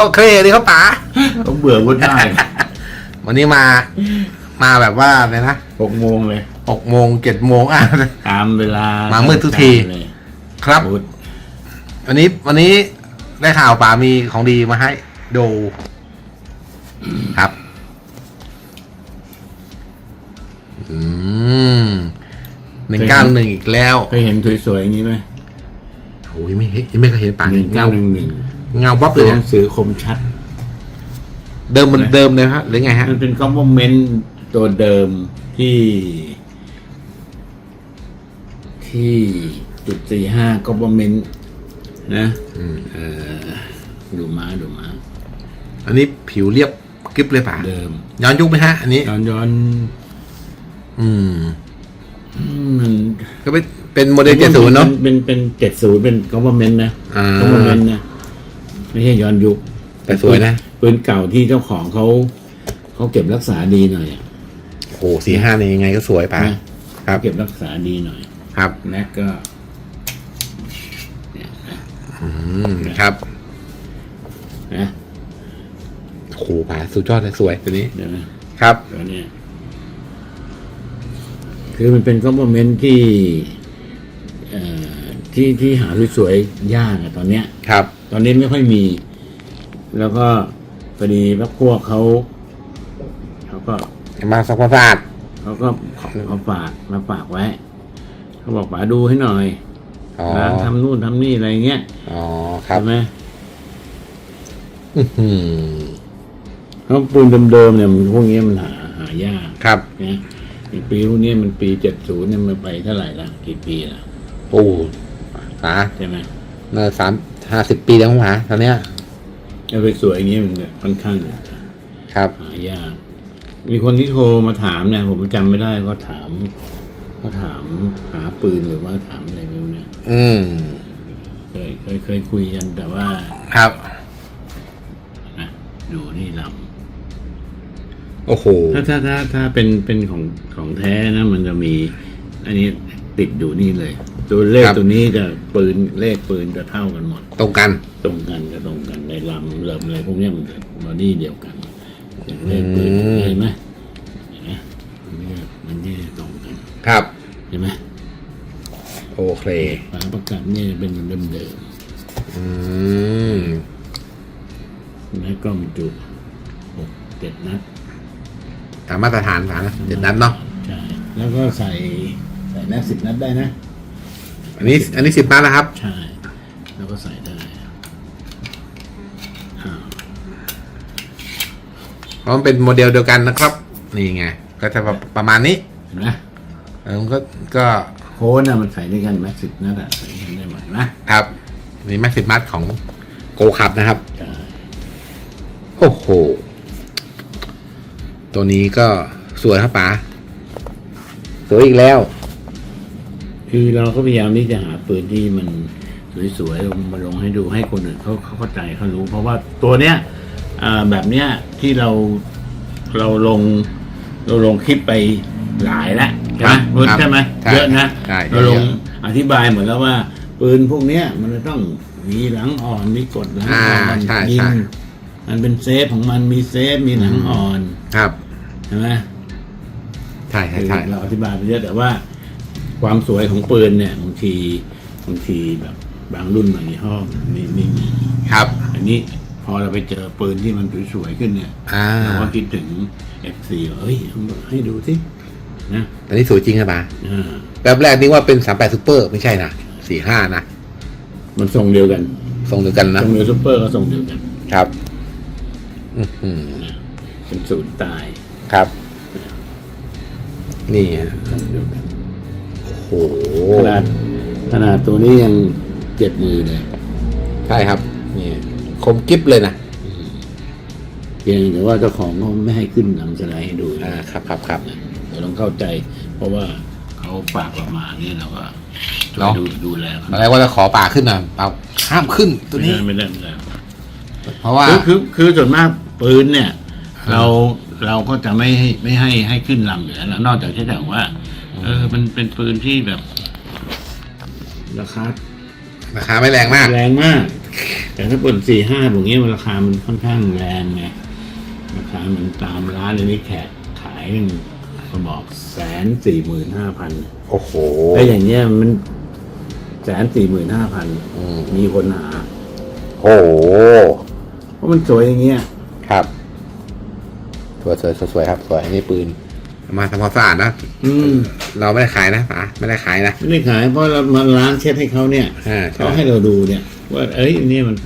โอเคดีครับป๋าต้องเบื่อพูดได้วันนี้มา มาแบบว่าอะไรนะหกโมงเลยหกโมงเจ็ดโมงอะ ตามเวลามามามืดทุกทีครับพุธวันนี้วันนี้ได้ข่าวป๋ามีของดีมาให้ดูครับ อืมหนึ่งเก้าหนึ่งอีกแล้วเคยเห็นสวยๆอย่างนี้ไหมโอ้ยไม่เห็นไม่เคยเห็นป๋าหนึ่งเก้าหนึ่งหนึ่ง เงาวับเลตัวยหนะนังสือคมชัด เดิมมันเดิมเลยฮะหรือไงฮะมันเป็นคอมเมนต์ตัวเดิมที่ ที่จุดสี่ห้าคอมเมนต์นะอืมเออดูมาดูมาอันนี้ผิวเรียบกริบเลยป๋าเดิม ย้อนยุคไหมฮะ อันนี้ ย้อนย้อนอืม อืมมันก็เป็นเป็นโมเดลเจ็ดศูนย์เนาะ เป็นเป็นเจ็ดศูนย์เป็นคอมเมนต์นะอ่า คอมเมนต์นะ ไม่ใช่ย้อนยุคแต่สวยนะปืนเก่าที่เจ้าของเขาเขาเก็บรักษาดีหน่อยอะโอ้สี่ห้าเนี่ยยังไงก็สวยป๋านะครับ เก็บรักษาดีหน่อย ครับแม็กก็อืมครับนะโอ้โหป๋าสุดยอดเลยสวยตัวนี้เดี๋ยวนะครับตัวเนี้ยคือมันเป็นคอมเมนต์ที่เอ่อที่ที่หาสวยๆยากอะตอนเนี้ยครับ ตอนนี้ไม่ค่อยมี แล้วก็พอดีพวกพวกเขาเขาก็มาสักประสาทเขาก็เขาฝากมาฝากไว้เขาบอกป๋าดูให้หน่อยอ๋อร้านทำนู่นทำนี่อะไรเงี้ยอ๋อครับใช่ไหมอื้อหือเพราะปูนเดิมๆเนี่ยมันพวกนี้มันหาหายากครับนะอีกปีพวกนี้มันปีเจ็ดศูนย์เนี่ยมันไปเท่าไหร่ละกี่ปีละโอ้ป๋าใช่ไหม เน่าสาม ห้าสิบปีแล้วป๋าตอนเนี้ยแล้วไปสวยอย่างนี้มันค่อนข้างครับหายากมีคนที่โทรมาถามเนี่ยผมจำไม่ได้ก็ถามก็ถามหาปืนหรือว่าถามอะไรไม่รู้เนี่ยอืมเคยเคยเคยคุยกันแต่ว่าครับนะดูนี่ลโอ้โหำถ้าถ้าถ้าถ้าเป็นเป็นของของแท้นะ มันจะมี อันนี้ติดอยู่นี่เลย ตัวเลขครับ ตัวนี้จะปืนเลขปืนจะเท่ากันหมด ตรงกัน ตรงกันจะตรงกันในลำเริ่มอะไรพวกเนี้ยมันจะบอดี้เดียวกันอย่างเลขปืนอืม เห็นไหมเห็นไหมมันไม่ได้มันไม่ได้ตรงกันครับ เห็นไหมโอเค ฝาประกับเนี่ยเป็นเดิมเดิมอืมๆแล้วก็บรรจุหกเจ็ดนัดตามมาตรฐานป๋านะเจ็ดนัดเนาะ ใช่แล้วก็ใส่ใส่แม็กสิบนัดได้นะ อันนี้อันนี้สิบนัดนะครับ ใช่ แล้วก็ใส่ได้อ่าเพราะมันเป็นโมเดลเดียวกันนะครับ นี่ไง ก็จะประประมาณนี้เห็นไหมเออมันก็ก็โค้ดน่ะมันใส่ด้วยกันแม็กสิบนัดอะใส่ด้วยกันได้หมดนะครับนี่แม็กสิบมัดของโกคับนะครับใช่โอ้โห ตัวนี้ก็สวยครับป๋าสวยอีกแล้ว คือเราก็พยายามที่จะหาปืนที่มันสวยๆลงมาลงให้ดูให้คนอื่นเขาเขาเข้าใจเขารู้ เพราะว่าตัวเนี้ยอ่าแบบเนี้ยที่เราเราลงเราลงคลิปไปหลายแล้วใช่ไหมครับพุทธครับใช่ไหมใช่เยอะนะใช่เราลงเยอะอธิบายหมดแล้วว่า ปืนพวกเนี้ยมันจะต้องมีหลังอ่อนมีกดหลังอ่อนอ่าใช่ยิใช่งมันเป็นเซฟของมันมีเซฟมีหลังอ่อนครับใช่ไหมใช่ใช่คือใช่เราอธิบายไปเยอะแต่ว่า ความสวยของปืนเนี่ยบางทีบางทีแบบบางรุ่นบางยี่ห้อไม่ไม่มีครับ อันนี้พอเราไปเจอปืนที่มันสวยๆขึ้นเนี่ยอ่าเราก็คิดถึง F4 ว่าเอ้ยเอามาให้ดูสินะอันนี้สวยจริงครับป๋าอ่าแบบแรกนึกว่าเป็นสามแปดซูเปอร์ไม่ใช่นะสี่ห้านะมันทรงเดียวกันทรงเดียวกันนะทรงเดียวซูเปอร์ก็ทรงเดียวกัน ครับอือหือนะเป็นศูนย์ตายครับ นี่ฮะทรงเดียวกันโอ้โหขนาดขนาดตัวนี้ยังเจ็บมือเลยใช่ครับ นี่ คมกิฟเลยนะเพียงแต่ว่าเจ้าของเขาไม่ให้ขึ้นนำสไลด์ให้ดูอ่าครับครับครับเราต้องเข้าใจ เพราะว่าเขาฝากเรามาเนี่ยเราก็ช่วยเนาะดูดูแลเขาตอนแรกว่าจะขอป่าขึ้นนะเปล่าห้ามขึ้นตัวไม่นี้ได้ไม่ได้ไม่ได้เพราะว่าคือคือคือส่วนมากปืนเนี่ย เราเราก็จะไม่ให้ไม่ให้ให้ขึ้นลำอยู่แล้วนอกจากที่จะบอกว่า เออ มันเป็นปืนที่แบบ ราคาราคาไม่แรงมาก แรงมากแแต่ถ้าเปิดสี่ห้าอย่างเงี้ยมันราคามันค่อนข้างแรงไงราคามันตามร้านเลยนี่แขกขายกันเขาบอกแสนสี่หมื่นห้าพันโอ้โหแล้วอย่างเงี้ยมันแสนสี่หมื่นห้าพันอืมมีคนหา โอ้โหเพราะมันสวยอย่างเงี้ยครับ สวยสวยสวยสวยครับ สวยอันนี้ปืน มาทำความสะอาดนะอืมเราไม่ได้ขายนะป๋าไม่ได้ขายนะไม่ได้ขายเพราะเรามาล้างเช็ดให้เขาเนี่ยอ่าใช่เขาให้เราดูเนี่ย ว่าเอ้ยอันนี่มัน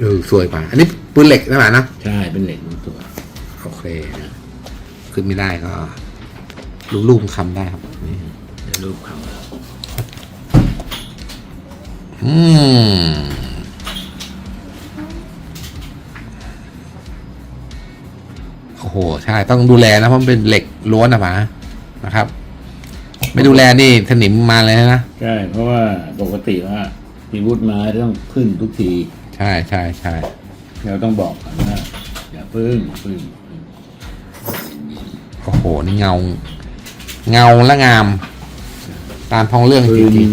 เออสวยป๋าอันนี้ปืนเหล็กนะป๋านะใช่เป็นเหล็กมันตัวโอเคขึ้นไม่ได้ก็ลูกๆคำได้ครับนี่เดี๋ยวรูปเขาอืมโอ้โหใช่ต้องดูแลนะเพราะมันเป็นเหล็ก ล้วนนะป๋านะครับ ไม่ดูแลนี่สนิมมาเลยนะใช่เพราะว่าปกติว่ามีวุฒมาต้องขึ้นทุกทีใช่ใช่ใช่เราต้องบอกก่อนว่าอย่าพึ่งพึ่งโอ้โหนี่เงา เงาและงาม ตามท้องเรื่องปืจนริง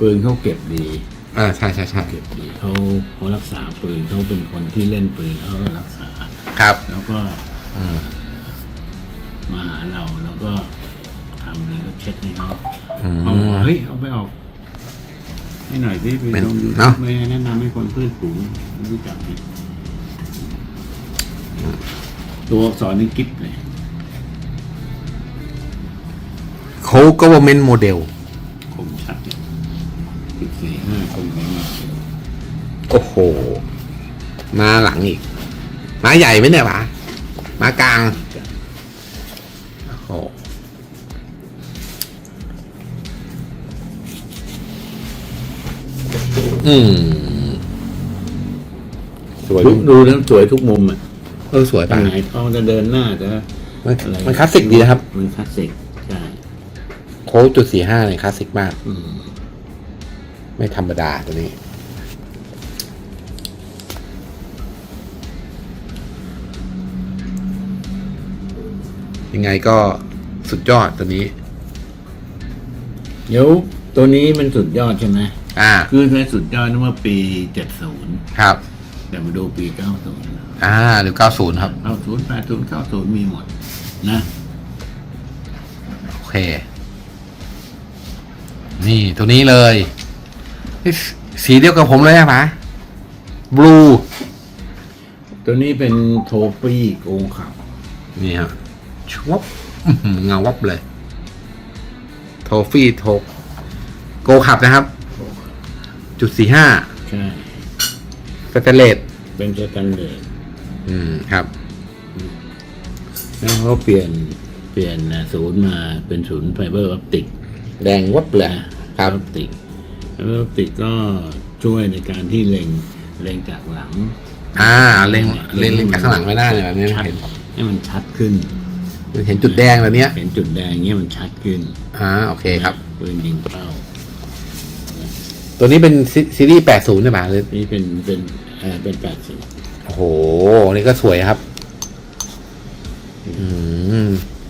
ปืนเขาเก็บดีๆอ่าใช่ใช่ใช่เก็บดีเขาเขารักษาปืนเขาเป็นคนที่เล่นปืนเขาก็รักษา ครับ แล้วก็อืม มาหาเราแล้วก็ทำอะไรก็เช็ดให้เขาอืเขาบอกมเฮ้ยเอาไปออกให้หน่อยที่ไปเป็นลงยูเนทูอะบไม่แนะนำให้คนเพื่อนฝูงรู้จักดิตัวอักษรนี่กิ๊บเลยเขา government model คมชัดเนี่ยสิบสี่ห้าคนนี้มาเดียวโอ้โห มาหลังอีก มาใหญ่ไหมเนี่ยปะมากลาง อืมสวยดูดูแล้วสวยทุกมุมอะเออสวยทาป่ะงไหนท้องจะเดินหน้าจะมันอะไรมันคลาสสิกดีนะครับ มันคลาสสิกใช่โค้ดจุดสี่ห้าเนี่ยคลาสสิกมาก อืมไม่ธรรมดาตัวนี้ ยังไงก็สุดยอดตัวนี้ เดี๋ยวตัวนี้มันสุดยอดใช่ไหม อ่า คือในสุดยอดนั่นเมื่อปีเจ็ดศูนย์ครับ แต่มาดูปีเก้าศูนย์อ่า หรือเก้าศูนย์ครับเก้าศูนย์แปดศูนย์เก้าศูนย์มีหมด นะ โอเค นี่ตัวนี้เลยนี่สีเดียวกับผมเลยอะปะบลู ตัวนี้เป็นโทฟี่โกงขับ นี่ฮะชวบอื้อหือเงาวับเลย โทฟี่โทโกขับนะครับ จุดสี่ห้าใช่สเตนเลสเป็นสแตนเลสอืมครับ แล้วเขาเปลี่ยนเปลี่ยนนะศูนย์มาเป็นศูนย์ไฟเบอร์ออปติกแดงวับเลยครับออปติกไฟเบอร์ออปติกก็ช่วยในการที่เล็งเล็งจากหลัง อ่าเล็งเล็งเล็งจากข้างหลังไม่ได้เลยแบบนี้ชัด เห็นให้มันชัดขึ้น เห็นจุดแดงแบบเนี้ยเห็นจุดแดงเงี้ยมันชัดขึ้นอ่าโอเคครับปืนยิงเป้า ตัวนี้เป็นซีซีรีส์แปดศูนย์ใช่ไหมหรือนี่เป็นเป็นเอ่อเป็นแปดสิบโอ้โห นี่ก็สวยครับ อืม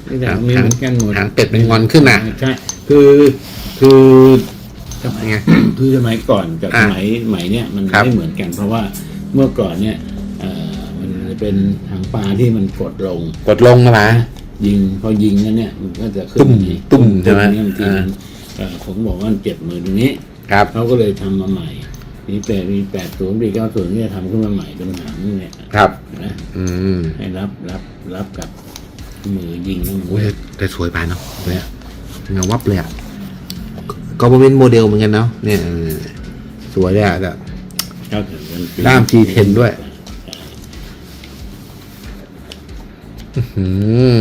นี่แต่มีเหมือนกันหมดหางเป็ดเป็นงอนขึ้นน่ะใช่คือคือสมัยไงคือสมัยก่อนกับอะสมัยใหม่เนี่ยมันครับ ไม่เหมือนกัน เพราะว่าเมื่อก่อนเนี่ยเอ่อมันเป็นหางปลาที่มันกดลง กดลงนะปะยิงพอยิงแล้วเนี่ยมันก็จะขึ้นตุ้มอย่างนี้ตุ้มใช่ไหมเนี่ยบางทีอ่า มันเอ่อผมบอกว่ามันเจ็บมือตรงนี้ ครับ เขาก็เลยทำมาใหม่มีแปดมีแปดศูนย์ปีเก้าศูนย์ที่จะทำขึ้นมาใหม่เป็นหางเนี่ยครับ นะอืมให้รับรับรับกับมือยิงทั้งหมโอ้ดยแต่สวยไปเนาะตัวเนี้ยเงาวับเลยอะก็เป็นโมเดลเหมือนกันเนาะเนี่ยเออสวยเลยอะแต่ เก้าถึงกันปีด้าม G10 ด้วย อื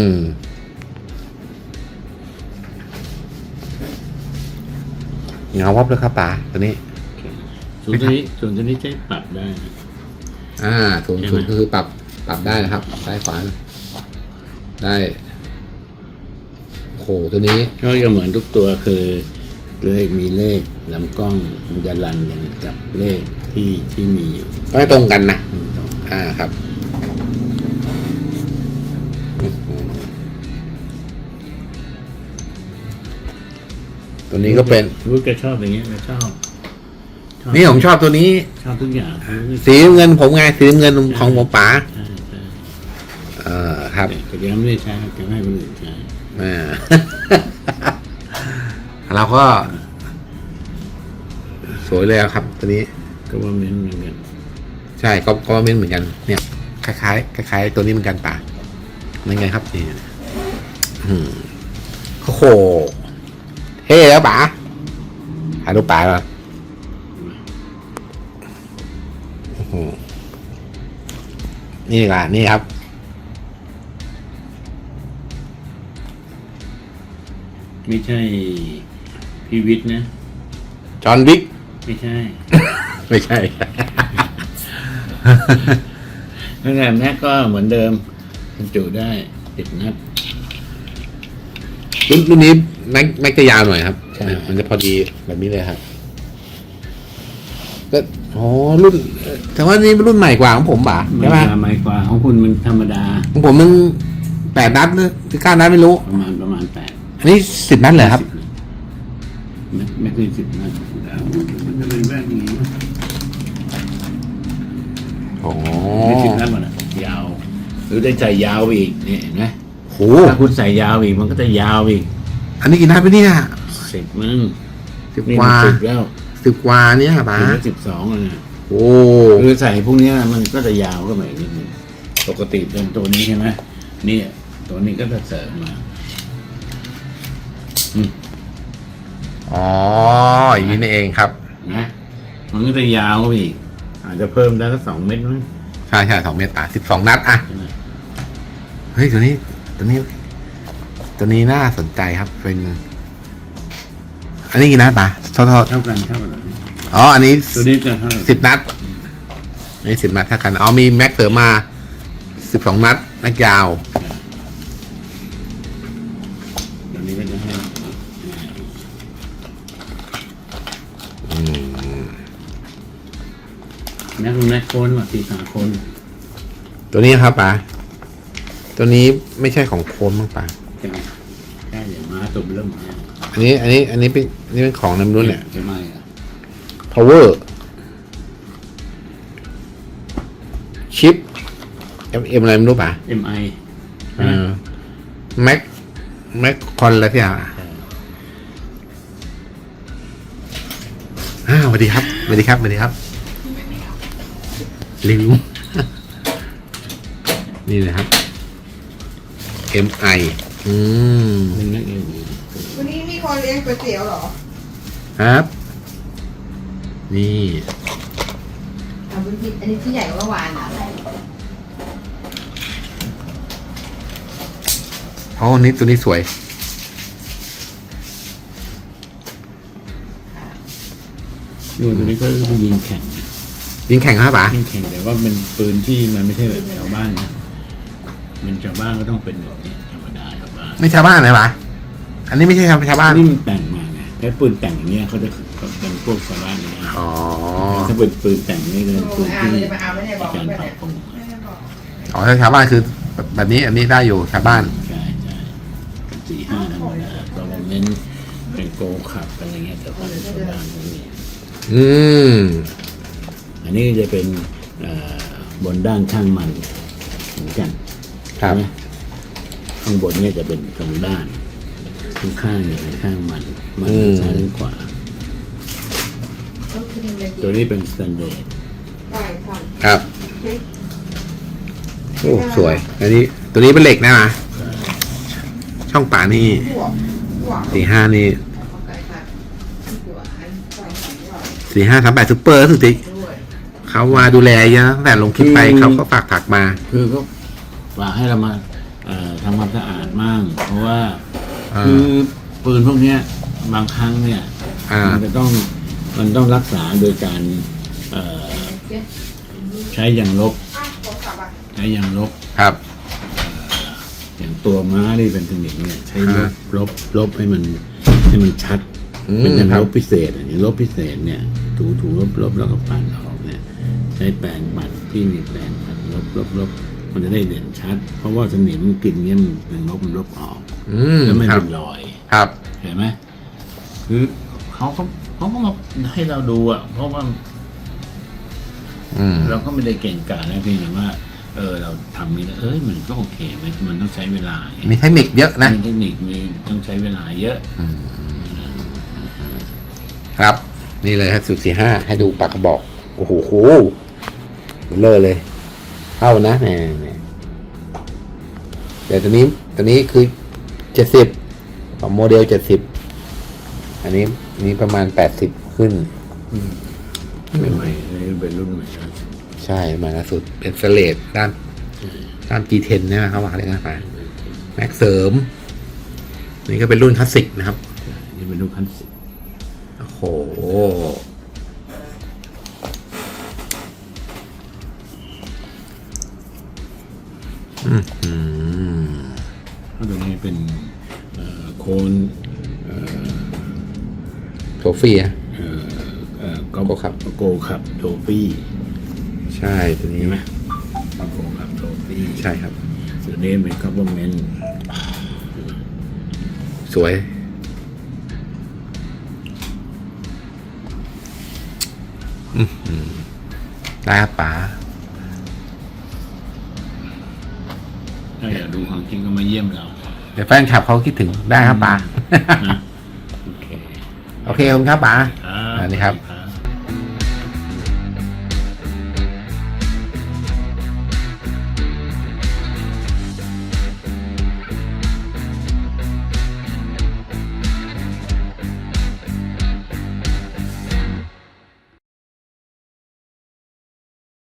ม เงาวับเลยครับป๋าตัวนี้ส่วนตัวนี้ส่วนตัวนี้ใช้ปรับได้นะอ่าศูนย์ใช่ไหม ศูนย์ก็คือปรับปรับได้นะครับซ้ายขวาได้โอ้โหตัวนี้ ก็จะเหมือนทุกตัวคือเลขมีเลขลำกล้องมันจะรันกันกับเลขที่ที่มีอยู่ ก็ไม่ตรงกันนะไม่ต้องอ่าครับ ตัวนี้ก็เป็นรู้แกชอบอย่างเงี้ยแกชอบชอบนี่ผมชอบตัวนี้ ชอบทุกอย่างสีน้ำเงินผมไงสีน้ำเงินของผมป๋าใช่ใช่เออครับแต่แกไม่ได้ใช้แกให้คนอื่นใช้อ่าเราก็ สวยเลยอะครับ ตัวนี้ก็ว่าเม้นเหมือนกันใช่ก็ก็เป็นเหมือนกัน เนี่ยคล้ายๆคล้ายๆตัวนี้เหมือนกันป่ะนั่นไงครับนี่อืมโอ้โห เท่แล้วป๋าหาดูป๋าก่อนโอ้โหนี่ดีกว่านี่ครับ ไม่ใช่พีวิทย์นะ จอห์นวิก ไม่ใช่ ไม่ใช่ ตั้งแต่แม็กก็เหมือนเดิมบรรจุได้ติดนัดรุ่นรุ่นนี้ แม็กแม็กจะยาวหน่อยครับใช่ มันจะพอดีแบบนี้เลยครับก็อ๋อรุ่นเอ่อแต่ว่านี่รุ่นใหม่กว่าของผมป่ะมันใช่ไหมจะไม่กว่าของคุณมันธรรมดาของผมมันแปดนัดหรือเก้านัดไม่รู้ ประมาณประมาณแปดอันนี้สิบนัดเหรอครับ ไม่ไม่เคยสิบนัดแล้วมันจะเป็นแบบนี้โอ้ไม่สิบนัดมันอะยาว หรือได้ใส่ยาวไปอีกเนี่ยเห็นไหมโหถ้าคุณใส่ยาวอีกมันก็จะยาวอีก อันนี้กี่นัดไปเนี่ยสิบมั้งสิบนี่กมันว่าสิบแล้วสิบกว่าเนี่ยป่ะถึงจะสิบสองเลยนะโอ้คือใส่พวกเนี้ยมันก็จะยาวก็ไปนิดนึงปกติเป็นตัวนี้ใช่ไหมนี่ตัวนี้ก็จะเสริมมาอ๋ออย่างนี้นี่เองครับนะมันก็จะยาวก็ไปอีกอาจจะเพิ่มได้สักสองเม็ดมั้งใช่ใช่สองเมตรป่ะสิบสองนัดอะใช่ไหมเฮ้ยตัวนี้ตัวนี้ ตัวนี้น่าสนใจครับเป็น อันนี้กี่นัดป่ะโทษโทษเท่ากันเท่ากันอ๋ออันนี้ตัวนี้จะเท่ากันสิบนัดอันนี้สิบนัดเท่ากันอ๋อมีแม็กเสริมมาสิบสองนัดแม็กยาวตัวนี้ก็จะให้อืมแม็กแม็กโคนว่ะสี่สามคนตัวนี้ครับป่ะตัวนี้ไม่ใช่ของโคนมั้งป่ะ ใช่ไหมแค่อย่างม้าตัวเริ่มมาอันนี้ อันนี้ อันนี้เป็นอันนี้เป็นของน้ำรุ่นเนี่ย ใช่ไหมอะ power ชิป M M อะไรไม่รู้ป่ะเอ็มไอเออแม็กแม็กคอนอะไรที่อะอ้าวสวัสดีครับสวัสดีครับสวัสดีครับรีวิว นี่นะครับ M I อืมหนึ่งนักเอ็มวันนี้มีคนเลี้ยงก๋วยเตี๋ยวเหรอครับ นี่อะวันนี้อันนี้ที่ใหญ่กว่าเมื่อวานอะอ๋อนี่ตัวนี้สวยดูตัวนี้ก็ยิงแข่งยิงแข่งครับป๋ายิงแข่งแต่ว่าเป็นปืนที่มันไม่ใช่แบบชาวบ้านนะมันชาวบ้านก็ต้องเป็นแบบนี้ ไม่ชาวบ้านเลยป๋าอันนี้ไม่ใช่ชาวบ้านนี่มันแต่งมาไงไอ้ปืนแต่งอย่างเงี้ยเขาจะเขาเป็นพวกชาวบ้านนะอ๋อถ้าเป็นปืนแต่งนี่ก็เป็นปืนอ่าที่เราจะมาเอาไม่ได้บอกการไม่ปรัได้บปรุงไม่ได้บอกอ๋อถ้าชาวบ้านคือแบบแบบนี้อันนี้ได้อยู่ชาวบ้านใช่ใช่เป็นสี่ห้าธรรมดาเราเน้นเป็นโกขับอะไรเงี้ยแต่ว่าเป็นชาวบ้านไม่มีอืมอันนี้จะเป็นเอ่อบนด้านข้างมันเหมือนกันครับใช่ไหม ข้างบนเนี่ยจะเป็นสองด้านข้างข้างเนี่ยเป็นข้างมัน มันอืม ซ้ายและขวาต้องกินเลยตัวนี้เป็นสแตนเดร์ดไก่ทครับโอ้สวย อันนี้ตัวนี้เป็นเหล็กนะนะช่องป่านี่ำหัวหัวสี่ห้านี่ของไก่ค่ะหัวอันไก่ค่ะหัวสี่ห้าสามแปดซูเปอร์สุดที่ด้วยเขามาดูแลเยอะตั้งแต่ลงคลิปไปเขาก็ฝากถักมา คือก็ฝากให้เรามาเอ่อ ทำความสะอาดมั่งเพราะว่าอ่า คือปืนพวกเนี้ยบางครั้งเนี่ยอ่า มันจะต้องมันต้องรักษาโดยการเอ่อเจ๊ใช้ยางลบอ้าวผมกลับอะใช้ยางลบครับ อย่างตัวม้าที่เป็นสนิมเนี่ยใช้ลอ่าบลบลบให้มันให้มันชัดอืมเป็นอย่างครับลบพิเศษอันนี้ลบพิเศษเนี่ย ถูถูลบลบแล้วก็ปั่นออกเนี่ยใช้แปรงปั่นที่มีแปรงปั่นลบลบลบ มันจะได้เด่นชัด เพราะว่าสนิมกลิ่นเนี่ยมันเป็นลบมันลบออกอืมแล้วไม่ครับเป็นรอย ครับ เห็นไหมคือเขาก็เขาก็มาให้เราดูอะ เพราะว่าอืม เราก็ไม่ได้เก่งกาจนะเพียงแต่ว่า เออ เราทำนี้แล้วเอ้ยมันก็โอเคมันมันต้องใช้เวลาไงมีเทคนิคเยอะนะมีเทคนิคมีต้องใช้เวลาเยอะ ครับ นี่เลยครับสุดสี่ห้าให้ดูปากกระบอก โอ้โหโหเลอะเลย เข้านะแหม แหมแต่ตัวนี้ตัวนี้คือเจ็ดสิบของโมเดลเจ็ดสิบอันนี้อันนี้ประมาณแปดสิบขึ้นใหม่ๆนี่เป็นรุ่นใหม่นะใช่มาล่าสุดเป็นสเลดด้านด้าน G10 เนี่ยเขาว่าเลยนะไปแม็กเสริม นี่ก็เป็นรุ่นคลาสสิกนะครับ นี่เป็นรุ่นคลาสสิกโอ้โหอืมอืม โทฟี่อะเอ่อเอ่อโกคับ โกคับโทฟี่ใช่ตัวนี้เห็นไหมโกคับโทฟี่ใช่ครับ ตัวนี้เป็นคัพเปอร์เมนต์สวย อืมอืมได้ครับป๋าถ้าอยากดูของจริงก็มาเยี่ยมเรา เดี๋ยวแฟนคลับเขาคิดถึงได้ครับป๋า นะ โอเคโอเคขอบคุณครับป๋าครับอันนี้ครับครับ